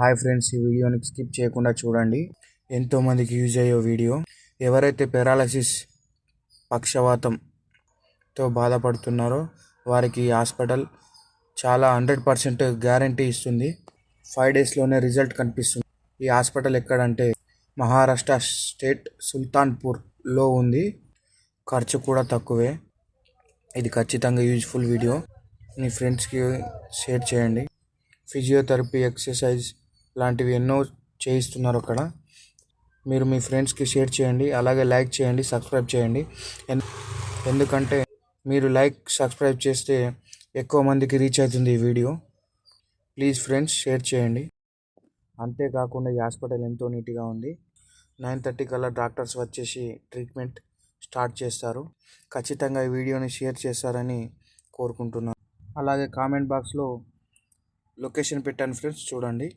Hi friends ఈ వీడియోని skip చేయకుండా చూడండి. ఎంతోమందికి యూజ్ అయ్యే వీడియో. ఎవరైతే పెరాలసిస్ పక్షవాతంతో బాధపడుతున్నారో వారికి హాస్పిటల్ చాలా హండ్రెడ్ పర్సెంట్ గ్యారంటీ ఇస్తుంది. ఫైవ్ డేస్లోనే రిజల్ట్ కనిపిస్తుంది. ఈ హాస్పిటల్ ఎక్కడంటే మహారాష్ట్ర స్టేట్ సుల్తాన్పూర్లో ఉంది. ఖర్చు కూడా తక్కువే. ఇది ఖచ్చితంగా యూజ్ఫుల్ వీడియో. మీ ఫ్రెండ్స్కి షేర్ చేయండి. ఫిజియోథెరపీ ఎక్సర్సైజ్ లాంటివి ఎన్నో చేయిస్తున్నారు అక్కడ. మీరు మీ ఫ్రెండ్స్కి షేర్ చేయండి అలాగే లైక్ చేయండి సబ్స్క్రైబ్ చేయండి. ఎన్- ఎందుకంటే మీరు లైక్ సబ్స్క్రైబ్ చేస్తే ఎక్కువ మందికి రీచ్ అవుతుంది ఈ వీడియో. ప్లీజ్ ఫ్రెండ్స్ షేర్ చేయండి. అంతేకాకుండా ఈ హాస్పిటల్ ఎంతో నీట్గా ఉంది. నైన్ థర్టీ కల్లా డాక్టర్స్ వచ్చేసి ట్రీట్మెంట్ స్టార్ట్ చేస్తారు. ఖచ్చితంగా ఈ వీడియోని షేర్ చేస్తారని కోరుకుంటున్నాను. అలాగే కామెంట్ బాక్స్లో లొకేషన్ పెట్టాను ఫ్రెండ్స్ చూడండి.